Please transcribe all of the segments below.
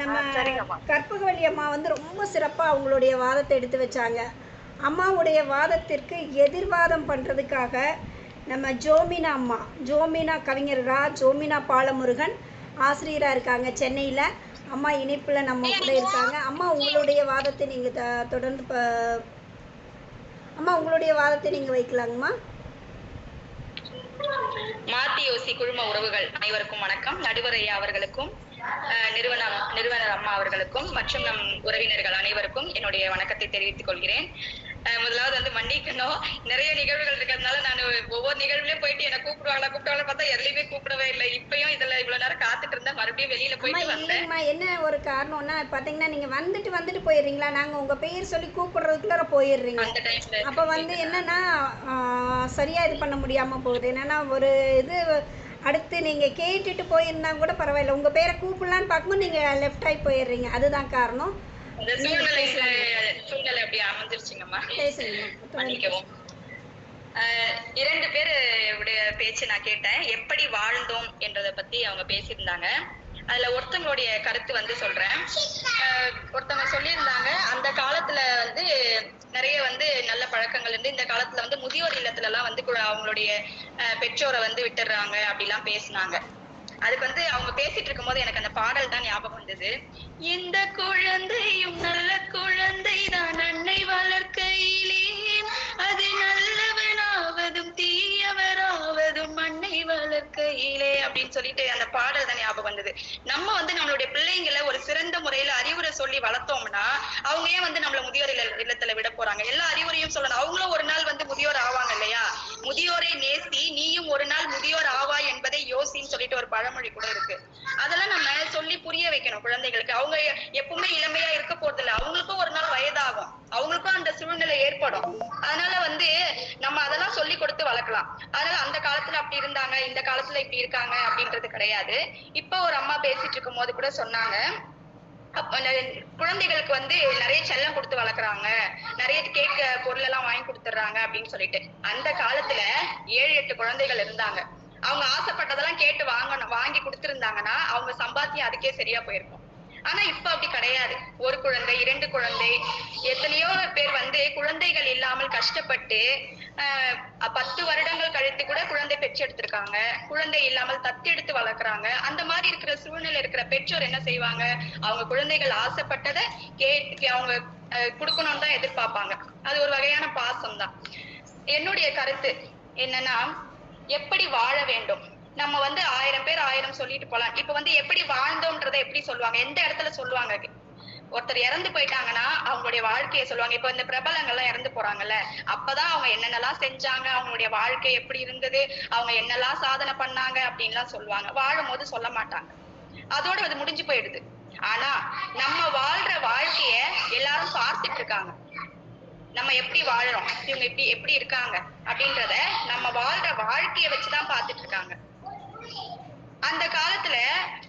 நம்ம. கற்பகவல்லி அம்மா வந்து ரொம்ப சிறப்பாக அவங்களுடைய வாதத்தை எடுத்து வச்சாங்க. அம்மாவுடைய வாதத்திற்கு எதிர்வாதம் பண்ணுறதுக்காக நம்ம ஜோமினா அம்மா ஜோமினா கவிஞர் ரா ஜோமினா பாலமுருகன் ஆசிரியராக இருக்காங்க சென்னையில். அம்மா இணைப்பில் நம்ம கூட இருக்காங்க. அம்மா உங்களுடைய வாதத்தை நீங்கள் த தொடர்ந்து அம்மா உங்களுடைய வாதத்தை நீங்கள் வைக்கலாங்கம்மா. மாத்தி யோசி குழும உறவுகள் அனைவருக்கும் வணக்கம். நடுவர் ஐயா அவர்களுக்கும் நிறுவனம் நிறுவனர் அம்மா அவர்களுக்கும் மற்றும் நம் உறவினர்கள் அனைவருக்கும் என்னுடைய வணக்கத்தை தெரிவித்துக் கொள்கிறேன். முதலாவது வந்து மன்னிக்கணும். நிறைய நிகழ்வுகள் இருக்கிறதுனால நான் ஒவ்வொரு நிகழ்வுலயும் போயிட்டு என்ன கூப்பிடுவாங்களா கூப்பிடுவாங்களா பார்த்தா எதுலையுமே கூப்பிடவே இல்லை. இப்பயும் இதுல இவ்வளவு நேரம் காத்துட்டு இருந்தேன். மறுபடியும் வெளியில போயிட்டு வந்தேன். என்ன ஒரு காரணம்னா பார்த்தீங்கன்னா நீங்கள் வந்துட்டு வந்துட்டு போயிடுறீங்களா? நாங்கள் உங்கள் பெயர் சொல்லி கூப்பிடுறதுக்குள்ளார போயிடுறீங்க. அந்த டைம்ல அப்போ வந்து என்னன்னா சரியாக இது பண்ண முடியாமல் போகுது. என்னன்னா ஒரு இது அடுத்து நீங்கள் கேட்டுட்டு போயிருந்தா கூட பரவாயில்ல. உங்கள் பேரை கூப்பிடலான்னு பார்க்கும்போது நீங்கள் லெஃப்ட் ஆகி போயிடுறீங்க. அதுதான் காரணம். சூழ்நிலை அப்படி அமைஞ்சிருச்சுங்கம்மா. மன்னிக்கவும். இரண்டு பேர் உடைய பேச்சு நான் கேட்டேன். எப்படி வாழ்ந்தோம் என்றதை பத்தி அவங்க பேசியிருந்தாங்க. அதுல ஒருத்தவங்களுடைய கருத்து வந்து சொல்றேன். ஒருத்தவங்க சொல்லியிருந்தாங்க. அந்த காலத்துல வந்து நிறைய நல்ல பழக்கங்கள் இருந்து இந்த காலத்துல வந்து முதியோர் இல்லத்துல எல்லாம் வந்து அவங்களுடைய பெற்றோரை வந்து விட்டுறாங்க அப்படிலாம் பேசினாங்க. அதுக்கு வந்து அவங்க பேசிட்டு இருக்கும்போது எனக்கு அந்த பாடல் தான் ஞாபகம் வந்தது. இந்த குழந்தையும் நல்ல குழந்தை தான் அன்னை வளர்க்கையிலே அப்படின்னு சொல்லிட்டு அந்த பாடல் தான் ஞாபகம் வந்தது. நம்ம வந்து நம்மளுடைய பிள்ளைங்களை ஒரு சிறந்த முறையில அறிவுரை சொல்லி வளர்த்தோம்னா அவங்க ஏன் வந்து நம்மள முதியோர் இல்லத்துல விட போறாங்க? எல்லா அறிவுரையும் சொல்லணும். அவங்களும் ஒரு நாள் வந்து முதியோர் ஆவாங்க இல்லையா? முதியோரை நேசி நீயும் ஒரு நாள் முதியோர் ஆவா என்பதை யோசின்னு சொல்லிட்டு ஒரு பழமொழி கூட இருக்கு. அதெல்லாம் நம்ம சொல்லி புரிய வைக்கணும் குழந்தைகளுக்கு. அவங்க எப்பவுமே இளமையா இருக்க போறது இல்லை அவங்களுக்கும் ஒரு நாள் வயதாகும். அவங்களுக்கும் சூழ்நிலை ஏற்படும். அதனால வந்து நம்ம அதெல்லாம் சொல்லி கொடுத்து வளர்க்கலாம். அதனால அந்த காலத்துல அப்படி இருந்தாங்க இந்த காலத்துல இப்படி இருக்காங்க அப்படின்றது கிடையாது. இப்ப ஒரு அம்மா பேசிட்டு இருக்கும் போது கூட சொன்னாங்க. குழந்தைகளுக்கு வந்து நிறைய செல்லம் கொடுத்து வளர்க்குறாங்க. நிறைய கேட்க பொருள் எல்லாம் வாங்கி கொடுத்துறாங்க அப்படின்னு சொல்லிட்டு. அந்த காலத்துல ஏழு எட்டு குழந்தைகள் இருந்தாங்க. அவங்க ஆசைப்பட்டதெல்லாம் கேட்டு வாங்கணும் வாங்கி கொடுத்துருந்தாங்கன்னா அவங்க சம்பாத்தியம் அதுக்கே சரியா போயிருக்கும். ஆனா இப்ப அப்படி கிடையாது. ஒரு குழந்தை இரண்டு குழந்தை எத்தனையோ பேர் வந்து குழந்தைகள் இல்லாமல் கஷ்டப்பட்டு பத்து வருடங்கள் கழித்து கூட குழந்தை பெற்றெடுத்திருக்காங்க. குழந்தை இல்லாமல் தத்தெடுத்து வளர்க்குறாங்க. அந்த மாதிரி இருக்கிற சூழ்நிலை இருக்கிற பெற்றோர் என்ன செய்வாங்க? அவங்க குழந்தைகள் ஆசைப்பட்டதை கே அவங்க கொடுக்கணும்னு தான் எதிர்பார்ப்பாங்க. அது ஒரு வகையான பாசம் தான் என்னுடைய கருத்து என்னன்னா எப்படி வாழ வேண்டும்? நம்ம வந்து ஆயிரம் சொல்லிட்டு போலாம். இப்ப வந்து எப்படி வாழ்ந்தோன்றதை எப்படி சொல்லுவாங்க? எந்த இடத்துல சொல்லுவாங்க? ஒருத்தர் இறந்து போயிட்டாங்கன்னா அவங்களுடைய வாழ்க்கையை சொல்லுவாங்க. இப்ப இந்த பிரபலங்கள் எல்லாம் இறந்து போறாங்கல்ல. அப்பதான் அவங்க என்னென்னலாம் செஞ்சாங்க அவங்களுடைய வாழ்க்கை எப்படி இருந்தது அவங்க என்னெல்லாம் சாதனை பண்ணாங்க அப்படின்லாம் சொல்லுவாங்க. வாழும் போது சொல்ல மாட்டாங்க. அதோட அது முடிஞ்சு போயிடுது. ஆனா நம்ம வாழ்ற வாழ்க்கைய எல்லாரும் பார்த்துட்டு இருக்காங்க. நம்ம எப்படி வாழறோம்? இவங்க இப்படி எப்படி இருக்காங்க? அப்படின்றத நம்ம வாழ்ற வாழ்க்கைய வச்சுதான் பார்த்துட்டு இருக்காங்க. அந்த காலத்துல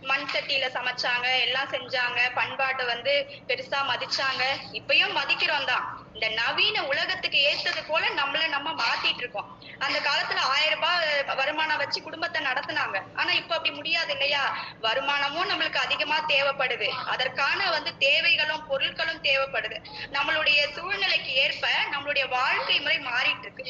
மண் சட்டியில சமைச்சாங்க எல்லாம் செஞ்சாங்க பண்பாட்டை வந்து பெருசா மதிச்சாங்க. இப்பயும் மதிக்கிறோம் தான். இந்த நவீன உலகத்துக்கு ஏத்தது போல நம்மள நம்ம மாத்திட்டு இருக்கோம். அந்த காலத்துல ஆயிரம் ரூபாய் வருமானம் வச்சு குடும்பத்தை நடத்துனாங்க. ஆனா இப்ப அப்படி முடியாது இல்லையா? வருமானமும் நம்மளுக்கு அதிகமா தேவைப்படுது. அதற்கான வந்து தேவைகளும் பொருட்களும் தேவைப்படுது. நம்மளுடைய சூழ்நிலைக்கு ஏற்ப நம்மளுடைய வாழ்க்கை முறை மாறிட்டு இருக்கு.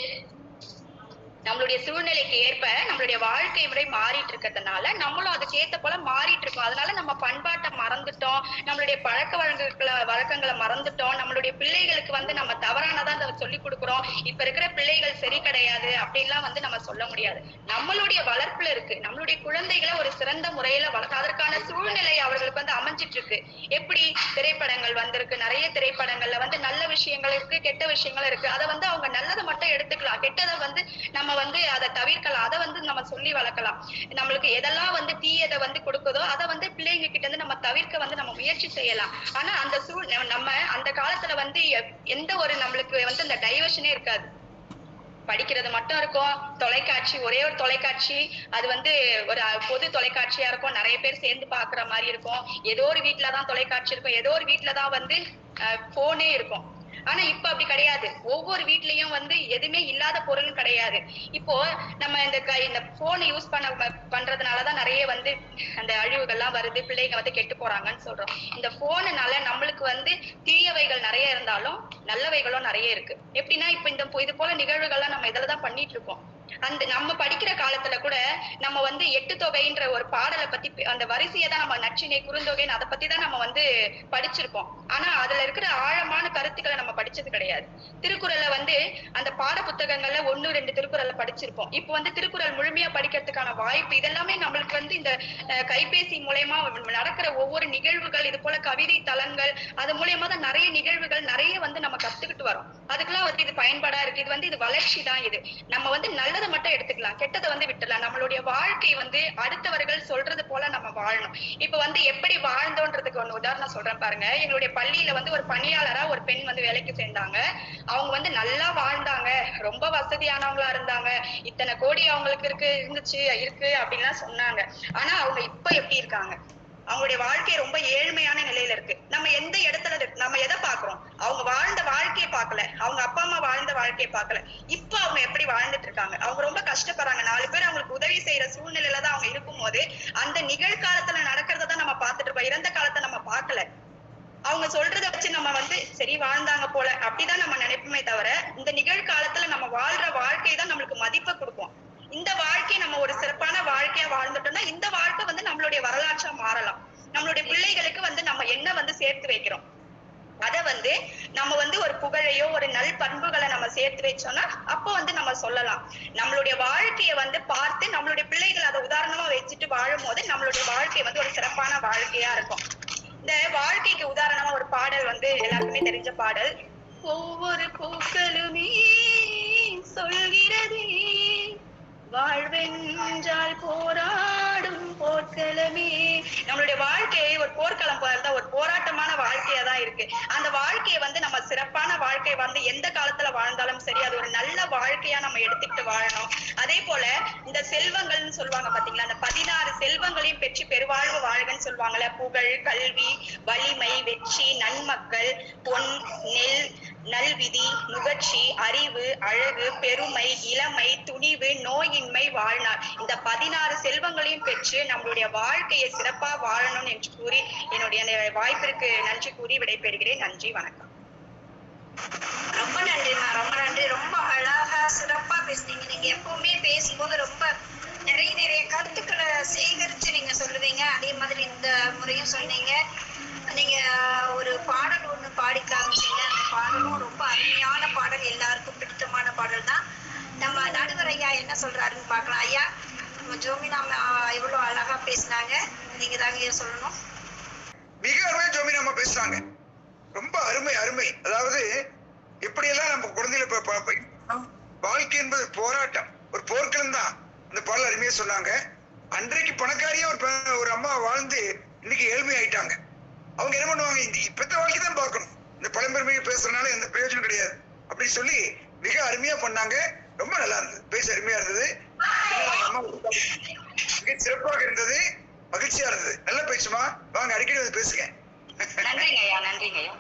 நம்மளுடைய சூழ்நிலைக்கு ஏற்ப நம்மளுடைய வாழ்க்கை முறை மாறிட்டு இருக்கிறதுனால நம்மளும் அதுக்கு ஏத்த போல மாறிட்டு இருக்கோம். அதனால நம்ம பண்பாட்டை மறந்துட்டோம். நம்மளுடைய பழக்க வழக்கங்களை வழக்கங்களை மறந்துட்டோம். நம்மளுடைய பிள்ளைகளுக்கு வந்து நம்ம தவறானதா அதை சொல்லி கொடுக்குறோம். இப்ப இருக்கிற பிள்ளைகள் சரி கிடையாது அப்படின்லாம் வந்து நம்ம சொல்ல முடியாது. நம்மளுடைய வளர்ப்புல இருக்கு. நம்மளுடைய குழந்தைகளை ஒரு சிறந்த முறையில வளர்க்க அதற்கான சூழ்நிலை அவர்களுக்கு வந்து அமைஞ்சிட்டு இருக்கு. எப்படி? திரைப்படங்கள் வந்திருக்கு. நிறைய திரைப்படங்கள்ல வந்து நல்ல விஷயங்கள் இருக்கு கெட்ட விஷயங்கள் இருக்கு. அதை வந்து அவங்க நல்லதை மட்டும் எடுத்துக்கலாம். கெட்டதை வந்து நம்ம வந்து அதை தவிர்க்கலாம். அதை வந்து நம்ம சொல்லி வளர்க்கலாம். நம்மளுக்கு எதெல்லாம் வந்து தீயதை வந்து கொடுக்குதோ அதை வந்து பிள்ளைங்க கிட்ட இருந்து நம்ம தவிர்க்க வந்து நம்ம முயற்சி செய்யலாம். ஆனா அந்த சூழ் நம்ம அந்த காலத்துல வந்து எந்த ஒரு நம்மளுக்கு வந்து அந்த டைவர்ஷனே இருக்காது. படிக்கிறது மட்டும் இருக்கும் தொலைக்காட்சி ஒரே ஒரு தொலைக்காட்சி அது வந்து ஒரு பொது தொலைக்காட்சியா இருக்கும். நிறைய பேர் சேர்ந்து பாக்குற மாதிரி இருக்கும். ஏதோ ஒரு வீட்டுலதான் தொலைக்காட்சி இருக்கும். ஏதோ ஒரு வீட்டுலதான் வந்து போனே இருக்கும். ஆனா இப்ப அப்படி கிடையாது. ஒவ்வொரு வீட்லயும் வந்து எதுவுமே இல்லாத பொருள் கிடையாது. இப்போ நம்ம இந்த க- இந்த போனை யூஸ் பண்ண பண்றதுனாலதான் நிறைய வந்து அந்த அழிவுகள்லாம் வருது. பிள்ளைங்க வந்து கெட்டு போறாங்கன்னு சொல்றோம். இந்த போனுனால நம்மளுக்கு வந்து தீயவைகள் நிறைய இருந்தாலும் நல்லவைகளும் நிறைய இருக்கு. எப்படின்னா இப்ப இந்த இது போல நிகழ்வுகள்லாம் நம்ம இதுலதான் பண்ணிட்டு இருக்கோம். அந்த நம்ம படிக்கிற காலத்துல கூட நம்ம வந்து எட்டு தொகைன்ற ஒரு பாடலை பத்தி அந்த வரிசையை தான் நம்ம நச்சினை குறுந்தொகைன்னு அதை பத்தி தான் நம்ம வந்து படிச்சிருப்போம். ஆனா அதுல இருக்கிற ஆழமான கருத்துக்களை நம்ம படிச்சது கிடையாது. திருக்குறளை வந்து அந்த பாட புத்தகங்கள்ல ஒண்ணு ரெண்டு திருக்குறளை படிச்சிருப்போம். இப்போ வந்து திருக்குறள் முழுமையா படிக்கிறதுக்கான வாய்ப்பு இதெல்லாமே நம்மளுக்கு வந்து இந்த அஹ், கைபேசி மூலயமா நடக்கிற ஒவ்வொரு நிகழ்வுகள் இது போல கவிதை தளங்கள் அது மூலியமா தான் நிறைய நிகழ்வுகள் நிறைய வந்து நம்ம கத்துக்கிட்டு வரோம் அதுக்கெல்லாம் வந்து இது பயன்பாடா இருக்கு. இது வந்து இது வளர்ச்சி தான் இது. நம்ம வந்து நல்லதை மட்டும் எடுத்துக்கலாம் கெட்டதை வந்து விட்டுலாம் நம்மளுடைய வாழ்க்கை வந்து அடுத்தவர்கள் சொல்றது போல நம்ம வாழணும். இப்ப வந்து எப்படி வாழ்ந்தோன்றதுக்கு ஒண்ணு உதாரணம் சொல்றேன் பாருங்க. எங்களுடைய பள்ளியில வந்து ஒரு பணியாளரா ஒரு பெண் வந்து வேலைக்கு சேர்ந்தாங்க. அவங்க வந்து நல்லா வாழ்ந்தாங்க. ரொம்ப வசதியானவங்களா இருந்தாங்க. இத்தனை கோடி அவங்களுக்கு இருக்கு இருந்துச்சு இருக்கு அப்படின்லாம் சொன்னாங்க. ஆனா அவங்க இப்ப எப்படி இருக்காங்க? அவங்களுடைய வாழ்க்கை ரொம்ப ஏழ்மையான நிலையில இருக்கு. நம்ம எந்த இடத்துல நம்ம எதை பாக்குறோம் அவங்க வாழ்ந்த வாழ்க்கையை பார்க்கல. அவங்க அப்பா அம்மா வாழ்ந்த வாழ்க்கையை பார்க்கல. இப்ப அவங்க எப்படி வாழ்ந்துட்டு இருக்காங்க? அவங்க ரொம்ப கஷ்டப்படுறாங்க. நாலு பேர் அவங்களுக்கு உதவி செய்யற சூழ்நிலையில தான் அவங்க இருக்கும்போது அந்த நிகழ்காலத்துல நடக்கிறத தான் நம்ம பார்த்துட்டு இருக்கோம். இறந்த காலத்தை நம்ம பார்க்கல. அவங்க சொல்றத வச்சு நம்ம வந்து சரி வாழ்ந்தாங்க போல. அப்படிதான் நம்ம நினைப்போமே தவிர இந்த நிகழ்காலத்துல நம்ம வாழ்ற வாழ்க்கை தான் நம்மளுக்கு மதிப்பை கொடுக்கும். இந்த வாழ்க்கையை நம்ம ஒரு சிறப்பான வாழ்க்கையா வாழ்ந்துட்டோம்னா இந்த வாழ்க்கை வந்து நம்மளுடைய வரலாற்றா மாறலாம். நம்மளுடைய பிள்ளைகளுக்கு வந்து நம்ம என்ன வந்து சேர்த்து வைக்கிறோம். அத வந்து நம்ம வந்து ஒரு புகழையோ ஒரு நல் பண்புகளை நம்ம சேர்த்து வச்சோம்னா அப்போ வந்து நம்ம சொல்லலாம். நம்மளுடைய வாழ்க்கைய வந்து பார்த்து நம்மளுடைய பிள்ளைகள் அதை உதாரணமா வச்சுட்டு வாழும் போது நம்மளுடைய வாழ்க்கை வந்து ஒரு சிறப்பான வாழ்க்கையா இருக்கும். இந்த வாழ்க்கைக்கு உதாரணமா ஒரு பாடல் வந்து எல்லாருக்குமே தெரிஞ்ச பாடல். ஒவ்வொரு பூக்களுமே சொல்கிறதே வாழ்வென்றால் போராடும் போர்க்களமே. நம்மளுடைய வாழ்க்கை ஒரு போர்க்களம் போல ஒரு போராட்டமான வாழ்க்கையா தான் இருக்கு. அந்த வாழ்க்கையை வந்து நம்ம சிறப்பான வாழ்க்கை வந்து எந்த காலத்துல வாழ்ந்தாலும் சரி அது ஒரு நல்ல வாழ்க்கையா நம்ம எடுத்துக்கிட்டு வாழணும். அதே போல இந்த செல்வங்கள்னு சொல்லுவாங்க பாத்தீங்களா அந்த பதினாறு செல்வங்களையும் பெற்று பெருவாழ்வு வாழ்கன்னு சொல்லுவாங்கல்ல. புகழ் கல்வி வலிமை வெற்றி நன்மக்கள் பொன் நெல் நல்விதி நுகர்ச்சி அறிவு அழகு பெருமை இளமை துணிவு நோயின்மை வாழ்நாள். இந்த பதினாறு செல்வங்களையும் பெற்று நம்மளுடைய வாழ்க்கையை சிறப்பா வாழணும் என்று கூறி என்னுடைய அந்த வாய்ப்பிற்கு நன்றி கூறி விடைபெறுகிறேன். நன்றி வணக்கம். ரொம்ப நன்றிமா ரொம்ப நன்றி. ரொம்ப அழகா சிறப்பா பேசுனீங்க. நீங்க எப்பவுமே பேசும்போது ரொம்ப நிறைய நிறைய கருத்துக்களை சேகரிச்சு நீங்க சொல்லுவீங்க. அதே மாதிரி இந்த முறையும் சொன்னீங்க. நீங்க ஒரு பாடல் ஒண்ணு பாடி காமிச்சீங்க பாடலும் ரொம்ப அருமையான பாடல் எல்லாருக்கும் பிடித்தமான பாடல் தான் நம்ம நடுவர் ஐயா என்ன சொல்றாருன்னு பார்க்கலாம். ஐயா நம்ம ஜோமினா எவ்வளவு அழகா பேசுனாங்க. நீங்க தாங்க ஐயா சொல்லணும். மிக அருமையா ஜோமினா அம்மா பேசுறாங்க. ரொம்ப அருமை அருமை. அதாவது எப்படியெல்லாம் நம்ம குழந்தையில வாழ்க்கை என்பது போராட்டம். ஒரு போர்க்களம் தான். அந்த பாடல் அருமையா சொன்னாங்க. அன்றைக்கு பணக்காரியா ஒரு ஒரு அம்மா வாழ்ந்து இன்னைக்கு ஏழ்மை ஆயிட்டாங்க அவங்க என்ன பண்ணுவாங்க? இந்த இப்பத்த வாழ்க்கை தான் பார்க்கணும் பேசுறதுனால எந்த பிரயோஜனம் கிடையாது. அப்படின்னு சொல்லி மிக அருமையா பண்ணாங்க. ரொம்ப நல்லா இருந்தது. பேச அருமையா இருந்தது. மிக சிறப்பாக இருந்தது. மகிழ்ச்சியா இருந்தது. நல்ல பேச்சுமா? வாங்க அடிக்கடி வந்து பேசுங்க. நன்றிங்க ஐயா நன்றிங்க ஐயா